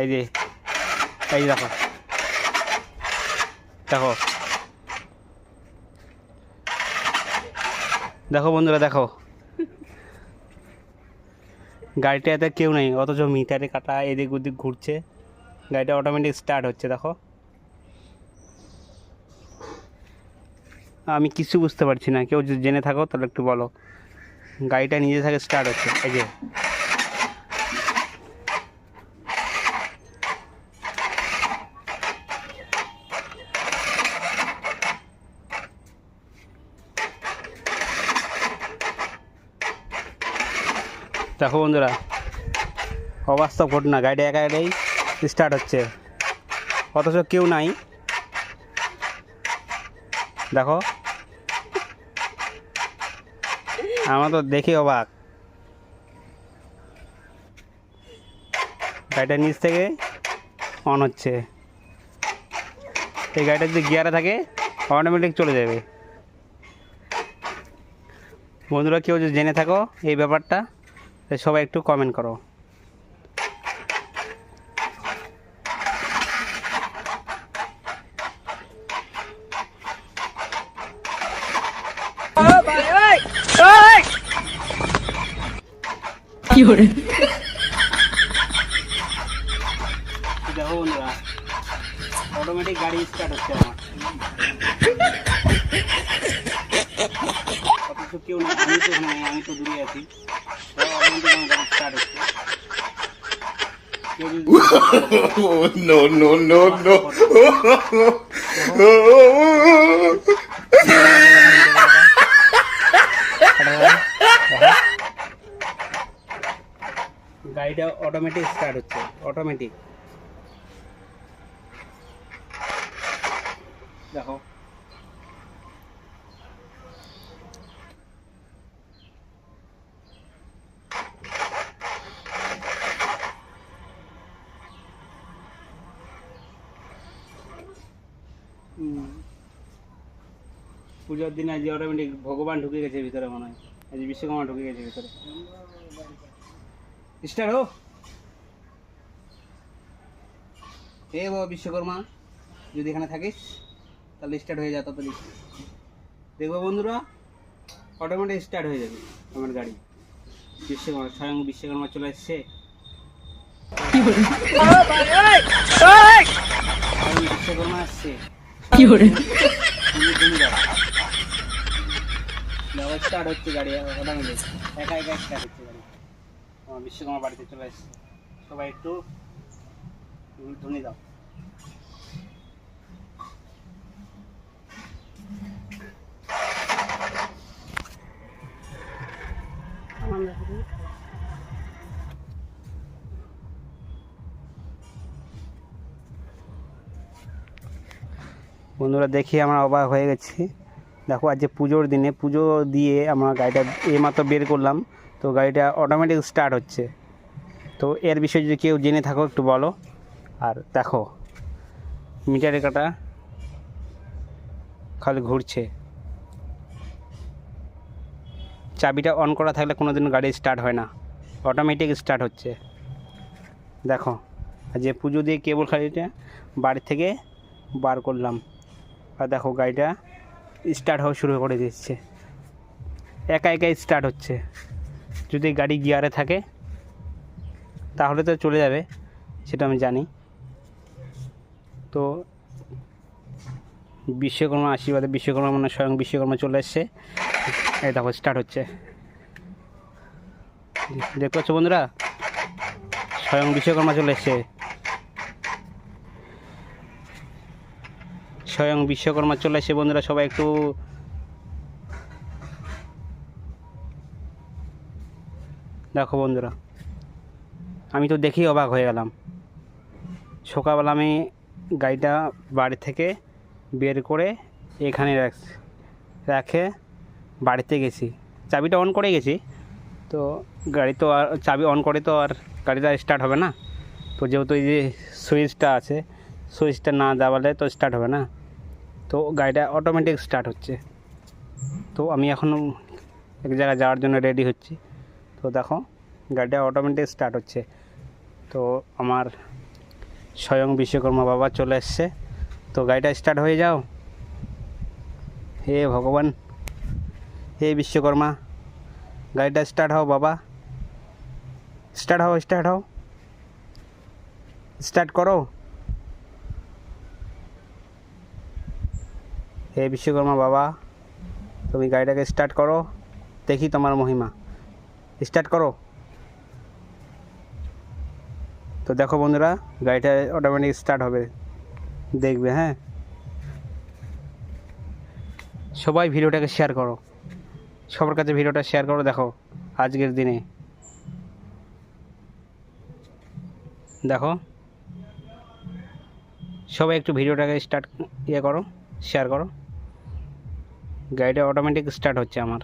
এই যে, এই দেখো। দেখো। দেখো বন্ধুরা, দেখো। গাড়িটা গাড়িটাতে কেউ নেই, অথচ মিটারে কাটা, এদিক ওদিক ঘুরছে। গাড়িটা অটোমেটিক স্টার্ট হচ্ছে, দেখো। আমি কিছু বুঝতে পারছি না, কেউ জেনে থাকো তাহলে একটু বলো। গাড়িটা নিজে থেকে স্টার্ট হচ্ছে, এই যে। দেখো বন্ধুরা, অবাস্তব ঘটনা গাড়িটা একা একাই স্টার্ট হচ্ছে। অথচ কেউ নাই। দেখো, আমার তো দেখে অবাক। গাড়িটা নিচ থেকে অন হচ্ছে। এই গাড়িটা যদি গিয়ারে থাকে অটোমেটিক চলে যাবে। বন্ধুরা, কেউ যদি জেনে থাকো এই ব্যাপারটা সবাই একটু কমেন্ট করো। দেখো বন্ধুরা অটোমেটিক গাড়ি স্টার্ট হচ্ছে আমার। অথচ কেউ না আমি তো আমি তো দূরে আছি। No, no, no, no. গাড়িটা অটোমেটিক স্টার্ট হচ্ছে অটোমেটিক দেখো পুজোর দিন আজ অটোমেটিক ভগবান ঢুকে গেছে ভিতরে মনে হয়। আজ বিশ্বকর্মা ঢুকে গেছে ভিতরে। স্টার্ট হো এ বাবা বিশ্বকর্মা যদি এখানে থাকিস তাহলে স্টার্ট হয়ে যায় তাড়াতাড়ি দেখব বন্ধুরা অটোমেটিক স্টার্ট হয়ে যাবে আমার গাড়ি। বিশ্বকর্মা স্বয়ং বিশ্বকর্মা চলে এসছে। বিশ্বকর্মা আসছে স্টার্ট হচ্ছে গাড়ি একা স্টার্ট হচ্ছে গাড়ি। আমার বিশ্বকর্মা বাড়িতে চলে এসছে। সবাই একটু ধনী দাও। বন্ধুরা দেখি আমরা অবাক হয়ে গেছি। দেখো আজ যে পুজোর দিনে, পুজো দিয়ে আমরা গাড়িটা এইমাত্র বের করলাম। তো গাড়িটা অটোমেটিক স্টার্ট হচ্ছে। তো এর বিষয়ে যদি কেউ জেনে থাকো, একটু বলো। আর দেখো মিটারে কাটা খালি ঘুরছে। চাবিটা অন করা থাকলে কোনো দিন গাড়ি স্টার্ট হয় না। অটোমেটিক স্টার্ট হচ্ছে। দেখো যে পুজো দিয়ে কেবল খালিটা বাড়ি থেকে বার করলাম। আর দেখো গাড়িটা স্টার্ট হওয়া শুরু করে দিচ্ছে। একা একাই স্টার্ট হচ্ছে। যদি গাড়ি গিয়ারে থাকে, তাহলে তো চলে যাবে, সেটা আমি জানি। তো বিশ্বকর্মা আশীর্বাদে, বিশ্বকর্মা মানে স্বয়ং বিশ্বকর্মা চলে এসছে। এই দেখো স্টার্ট হচ্ছে। দেখতে পাচ্ছ বন্ধুরা? স্বয়ং বিশ্বকর্মা চলে এসছে। স্বয়ং বিশ্বকর্মা চলে এসে বন্ধুরা, সবাই একটু। দেখো, বন্ধুরা, আমি তো দেখেই অবাক হয়ে গেলাম। সকালবেলা আমি গাড়িটা বাড়ি থেকে বের করে এখানে রাখে বাড়িতে গেছি। চাবিটা অন করে গেছি, তো গাড়ি তো আর, চাবি অন করে তো আর গাড়িটা স্টার্ট হবে না। তো যেহেতু এই যে সুইচটা আছে সুইচটা না দাবালে তো স্টার্ট হবে না। তো গাড়িটা অটোমেটিক স্টার্ট হচ্ছে। তো আমি এখন এক জায়গায় যাওয়ার জন্য রেডি হচ্ছি। তো দেখো, গাড়িটা অটোমেটিক স্টার্ট হচ্ছে। তো আমার স্বয়ং বিশ্বকর্মা বাবা চলে এসছে। তো গাড়িটা স্টার্ট হয়ে যাও। হে ভগবান, হে বিশ্বকর্মা, গাড়িটা স্টার্ট হও বাবা। স্টার্ট হও স্টার্ট হও। স্টার্ট করো। হে বিশ্বকর্মা বাবা, তুমি গাড়িটাকে স্টার্ট করো, দেখি তোমার মহিমা। স্টার্ট করো। তো দেখো বন্ধুরা, গাড়িটা অটোমেটিক স্টার্ট হবে। দেখবে হ্যাঁ? সবাই ভিডিওটাকে শেয়ার করো। সবার কাছে ভিডিওটা শেয়ার করো, দেখো, আজকের দিনে। দেখো। সবাই একটু ভিডিওটাকে স্টার্ট ইয়ে করো শেয়ার করো। গাড়িটা অটোমেটিক স্টার্ট হচ্ছে আমার।